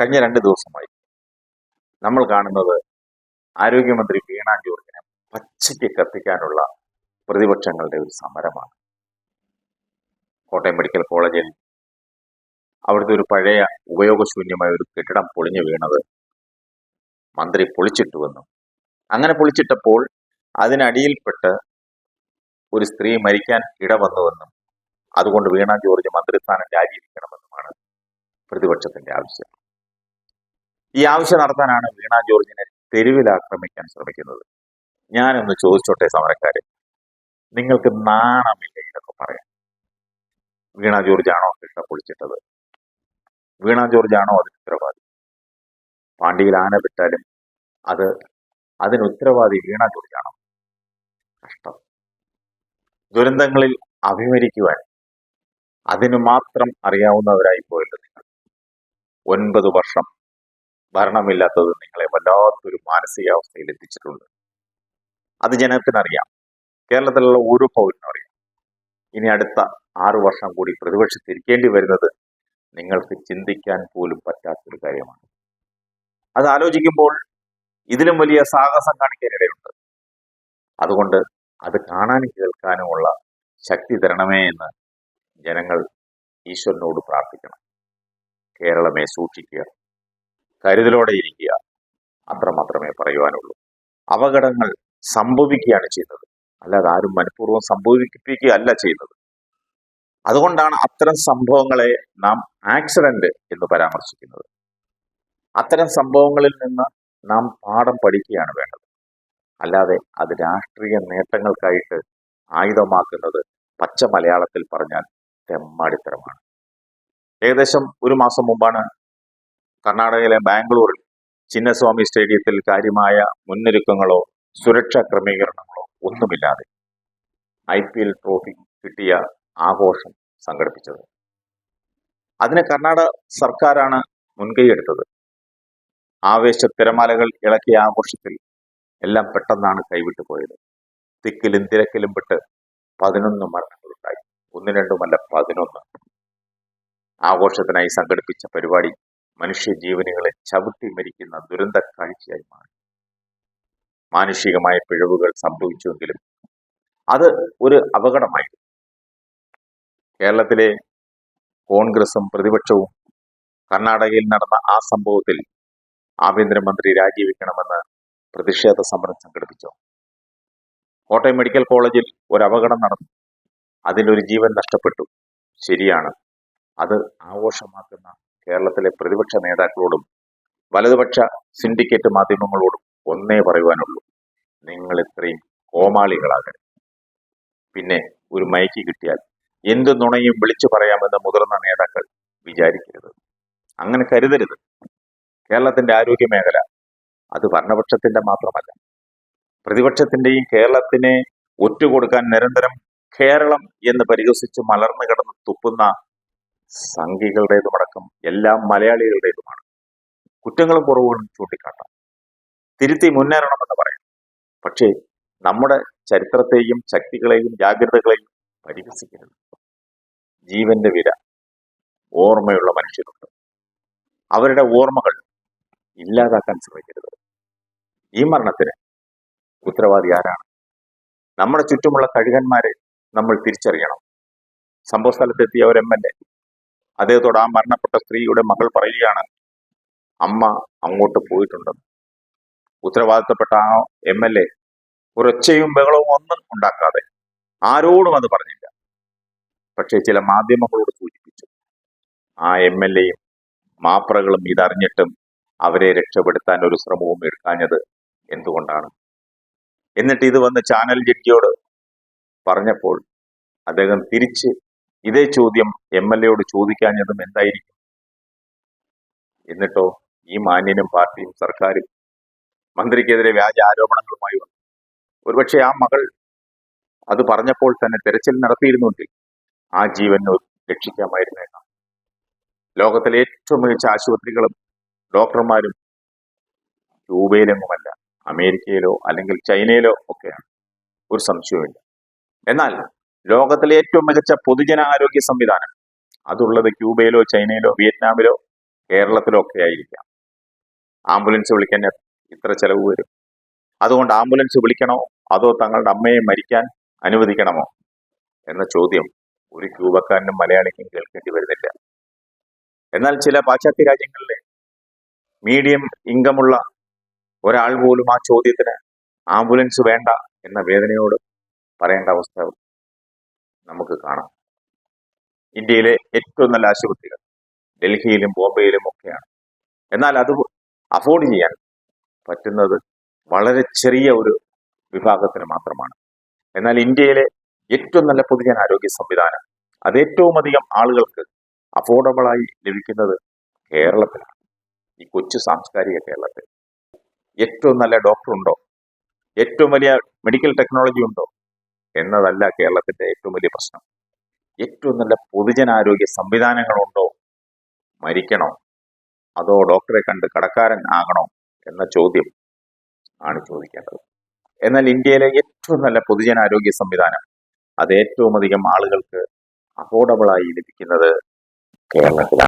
കഴിഞ്ഞ രണ്ട് ദിവസമായി നമ്മൾ കാണുന്നത് ആരോഗ്യമന്ത്രി വീണ ജോർജിനെ പച്ചയ്ക്ക് കത്തിക്കാനുള്ള പ്രതിപക്ഷങ്ങളുടെ ഒരു സമരമാണ്. കോട്ടയം മെഡിക്കൽ കോളേജിൽ അവിടുത്തെ ഒരു പഴയ ഉപയോഗശൂന്യമായ ഒരു കെട്ടിടം പൊളിഞ്ഞു വീണത് മന്ത്രി പൊളിച്ചിട്ടുവെന്നും അങ്ങനെ പൊളിച്ചിട്ടപ്പോൾ അതിനടിയിൽപ്പെട്ട് ഒരു സ്ത്രീ മരിക്കാൻ ഇടവന്നുവെന്നും അതുകൊണ്ട് വീണ ജോർജ് മന്ത്രിസ്ഥാനം രാജിവെക്കണമെന്നുമാണ് പ്രതിപക്ഷത്തിന്റെ ആവശ്യം. ഈ ആവശ്യം നടത്താനാണ് വീണ ജോർജിനെ തെരുവിൽ ആക്രമിക്കാൻ ശ്രമിക്കുന്നത്. ഞാനൊന്ന് ചോദിച്ചോട്ടെ സമരക്കാരെ? നിങ്ങൾക്ക് നാണമില്ല ഇതൊക്കെ പറയാൻ? വീണ ജോർജ് ആണോ കൃഷ്ണ പൊളിച്ചിട്ടത്? വീണ ജോർജ് ആണോ അതിന് ഉത്തരവാദി? പാണ്ടിയിൽ ആന വിട്ടാലും അത് അതിന് ഉത്തരവാദി വീണ ജോർജ് ആണോ കഷ്ടം. ദുരന്തങ്ങളിൽ അഭിമരിക്കുവാൻ അതിനു മാത്രം അറിയാവുന്നവരായി പോയല്ലോ നിങ്ങൾ. ഒൻപത് വർഷം ഭരണമില്ലാത്തത് നിങ്ങളെ വല്ലാത്തൊരു മാനസികാവസ്ഥയിൽ എത്തിച്ചിട്ടുണ്ട്. അത് ജനത്തിനറിയാം. കേരളത്തിലുള്ള ഓരോ പൗരനും അറിയാം. ഇനി അടുത്ത ആറു വർഷം കൂടി പ്രതിപക്ഷത്തിരിക്കേണ്ടി വരുന്നത് നിങ്ങൾക്ക് ചിന്തിക്കാൻ പോലും പറ്റാത്തൊരു കാര്യമാണ്. അത് ആലോചിക്കുമ്പോൾ ഇതിലും വലിയ സാഹസം കാണിക്കാനിടയുണ്ട്. അതുകൊണ്ട് അത് കാണാനും കേൾക്കാനുമുള്ള ശക്തി തരണമേ എന്ന് ജനങ്ങൾ ഈശ്വരനോട് പ്രാർത്ഥിക്കണം. കേരളമേ സൂക്ഷിക്കുക. കരുതലോടെ ഇരിക്കുക. അത്ര മാത്രമേ പറയുവാനുള്ളൂ. അപകടങ്ങൾ സംഭവിക്കുകയാണ് ചെയ്യുന്നത്. അല്ലാതെ ആരും മനഃപൂർവം സംഭവിപ്പിക്കുകയല്ല ചെയ്യുന്നത്. അതുകൊണ്ടാണ് അത്തരം സംഭവങ്ങളെ നാം ആക്സിഡന്റ് എന്ന് പരാമർശിക്കുന്നത്. അത്തരം സംഭവങ്ങളിൽ നിന്ന് നാം പാഠം പഠിക്കുകയാണ് വേണ്ടത്. അല്ലാതെ അത് രാഷ്ട്രീയ നേട്ടങ്ങൾക്കായിട്ട് ആയുധമാക്കുന്നത് പച്ച മലയാളത്തിൽ പറഞ്ഞാൽ തെമ്മാടിത്തരമാണ്. ഏകദേശം ഒരു മാസം മുമ്പാണ് കർണാടകയിലെ ബാംഗ്ലൂരിൽ ചിന്നസ്വാമി സ്റ്റേഡിയത്തിൽ കാര്യമായ മുന്നൊരുക്കങ്ങളോ സുരക്ഷാ ക്രമീകരണങ്ങളോ ഒന്നുമില്ലാതെ ഐ പി എൽ ട്രോഫി കിട്ടിയ ആഘോഷം സംഘടിപ്പിച്ചത്. അതിന് കർണാടക സർക്കാരാണ് മുൻകൈയെടുത്തത് ആവേശ തിരമാലകൾ ഇളക്കിയ ആഘോഷത്തിൽ എല്ലാം പെട്ടെന്നാണ് കൈവിട്ടു പോയത്. തിക്കിലും തിരക്കിലും പെട്ട് പതിനൊന്ന് മരണങ്ങളുണ്ടായി. ഒന്ന് രണ്ടുമല്ല പതിനൊന്ന്. ആഘോഷത്തിനായി സംഘടിപ്പിച്ച പരിപാടി മനുഷ്യജീവനുകളെ ചവിട്ടി മരിക്കുന്ന ദുരന്ത കാഴ്ചയായി മാറി. മാനുഷികമായ പിഴവുകൾ സംഭവിച്ചുവെങ്കിലും അത് ഒരു അപകടമായിരുന്നു. കേരളത്തിലെ കോൺഗ്രസും പ്രതിപക്ഷവും കർണാടകയിൽ നടന്ന ആ സംഭവത്തിൽ ആഭ്യന്തരമന്ത്രി രാജിവെക്കണമെന്ന് പ്രതിഷേധ സമരം സംഘടിപ്പിച്ചു. കോട്ടയം മെഡിക്കൽ കോളേജിൽ ഒരു അപകടം നടന്നു. അതിലൊരു ജീവൻ നഷ്ടപ്പെട്ടു. ശരിയാണ്. അത് ആഘോഷമാക്കുന്ന കേരളത്തിലെ പ്രതിപക്ഷ നേതാക്കളോടും വലതുപക്ഷ സിൻഡിക്കേറ്റ് മാധ്യമങ്ങളോടും ഒന്നേ പറയുവാനുള്ളൂ. നിങ്ങൾ ഇത്രയും കോമാളികളാകരുത്. പിന്നെ ഒരു മൈക്ക് കിട്ടിയാൽ എന്ത് നുണയും വിളിച്ചു പറയാമെന്ന് മുതിർന്ന നേതാക്കൾ വിചാരിക്കരുത്. അങ്ങനെ കരുതരുത്. കേരളത്തിന്റെ ആരോഗ്യ മേഖല അത് ഭരണപക്ഷത്തിന്റെ മാത്രമല്ല. പ്രതിപക്ഷത്തിന്റെയും കേരളത്തിനെ ഒറ്റുകൊടുക്കാൻ നിരന്തരം കേരളം എന്ന് പരിഹസിച്ച് മലർന്നു കിടന്ന് തുപ്പുന്ന സംഘികളുടേതുമടക്കം എല്ലാം മലയാളികളുടേതുമാണ്. കുറ്റങ്ങളും കുറവുകളും ചൂണ്ടിക്കാട്ടാം. തിരുത്തി മുന്നേറണമെന്ന് പറയാം. പക്ഷേ നമ്മുടെ ചരിത്രത്തെയും ശക്തികളെയും ജാഗ്രതകളെയും പരിഹസിക്കരുത്. ജീവന്റെ വില ഓർമ്മയുള്ള മനുഷ്യരുണ്ട്. അവരുടെ ഓർമ്മകൾ ഇല്ലാതാക്കാൻ ശ്രമിക്കരുത്. ഈ മരണത്തിന് ഉത്തരവാദി ആരാണ്? നമ്മുടെ ചുറ്റുമുള്ള കഴുകന്മാരെ നമ്മൾ തിരിച്ചറിയണം. സംഭവ സ്ഥലത്തെത്തിയ ഒരു എം എൽ എ അദ്ദേഹത്തോട് ആ മരണപ്പെട്ട സ്ത്രീയുടെ മകൾ പറയുകയാണ് അമ്മ അങ്ങോട്ട് പോയിട്ടുണ്ടെന്ന് ഉത്തരവാദിത്തപ്പെട്ട ആ എം എൽ എ ഒരൊച്ചയും ബഹളവും ഒന്നും ഉണ്ടാക്കാതെ ആരോടും അത് പറഞ്ഞില്ല. പക്ഷേ ചില മാധ്യമങ്ങളോട് സൂചിപ്പിച്ചു ആ എം എൽ എയും മാപ്രകളും ഇതറിഞ്ഞിട്ടും അവരെ രക്ഷപ്പെടുത്താൻ ഒരു ശ്രമവും എടുക്കാഞ്ഞത് എന്തുകൊണ്ടാണ്? എന്നിട്ട് ഇത് വന്ന് ചാനൽ ജഡ്ജിയോട് പറഞ്ഞപ്പോൾ അദ്ദേഹം തിരിച്ച് ഇതേ ചോദ്യം എം എൽ എയോട് ചോദിക്കാഞ്ഞതും എന്തായിരിക്കും? എന്നിട്ടോ ഈ മാന്യനും പാർട്ടിയും സർക്കാരും മന്ത്രിക്കെതിരെ വ്യാജ ആരോപണങ്ങളുമായി വന്നു. ഒരുപക്ഷെ ആ മകൾ അത് പറഞ്ഞപ്പോൾ തന്നെ തെരച്ചിൽ നടത്തിയിരുന്നുവെങ്കിൽ ആ ജീവൻ രക്ഷിക്കാമായിരുന്നേക്കാം ലോകത്തിലെ ഏറ്റവും മികച്ച ആശുപത്രികളും ഡോക്ടർമാരും ക്യൂബയിലെങ്ങുമല്ല അമേരിക്കയിലോ അല്ലെങ്കിൽ ചൈനയിലോ ഒക്കെയാണ്. ഒരു സംശയമില്ല എന്നാൽ ലോകത്തിലെ ഏറ്റവും മികച്ച പൊതുജനാരോഗ്യ സംവിധാനം. അതുള്ളത് ക്യൂബയിലോ ചൈനയിലോ വിയറ്റ്നാമിലോ കേരളത്തിലോ ഒക്കെ ആയിരിക്കാം. ആംബുലൻസ് വിളിക്കാൻ ഇത്ര ചെലവ് വരും? അതുകൊണ്ട് ആംബുലൻസ് വിളിക്കണോ? അതോ തങ്ങളുടെ അമ്മയെ മരിക്കാൻ അനുവദിക്കണമോ? എന്ന ചോദ്യം ഒരു ക്യൂബക്കാരനും മലയാളിക്കും കേൾക്കേണ്ടി വരുന്നില്ല. എന്നാൽ ചില പാശ്ചാത്യ രാജ്യങ്ങളിലെ മീഡിയം ഇൻകമുള്ള ഒരാൾ പോലും ആ ചോദ്യത്തിന് ആംബുലൻസ് വേണ്ട എന്ന വേദനയോട് പറയേണ്ട അവസ്ഥ നമുക്ക് കാണാം. ഇന്ത്യയിലെ ഏറ്റവും നല്ല ആശുപത്രികൾ ഡൽഹിയിലും ബോംബെയിലും ഒക്കെയാണ്. എന്നാൽ അത് അഫോർഡ് ചെയ്യാൻ പറ്റുന്നത് വളരെ ചെറിയ ഒരു വിഭാഗത്തിന് മാത്രമാണ്. എന്നാൽ ഇന്ത്യയിലെ ഏറ്റവും നല്ല പൊതുജനാരോഗ്യ സംവിധാനം അത് ഏറ്റവും അധികം ആളുകൾക്ക് അഫോർഡബിളായി ലഭിക്കുന്നത് കേരളത്തിലാണ്. ഈ കൊച്ചു സാംസ്കാരിക കേരളത്തിൽ. ഏറ്റവും നല്ല ഡോക്ടർ ഉണ്ടോ? ഏറ്റവും വലിയ മെഡിക്കൽ ടെക്നോളജി ഉണ്ടോ? എന്നതല്ല കേരളത്തിന്റെ ഏറ്റവും വലിയ പ്രശ്നം. ഏറ്റവും നല്ല പൊതുജനാരോഗ്യ സംവിധാനങ്ങളുണ്ടോ? മരിക്കണോ? അതോ ഡോക്ടറെ കണ്ട് കടക്കാരൻ ആകണോ? എന്ന ചോദ്യം ആണ് ചോദിക്കേണ്ടത്. എന്നാൽ ഇന്ത്യയിലെ ഏറ്റവും നല്ല പൊതുജനാരോഗ്യ സംവിധാനം അത് ഏറ്റവും അധികം ആളുകൾക്ക് അഫോർഡബിളായി ലഭിക്കുന്നത് കേരളത്തിലാണ്.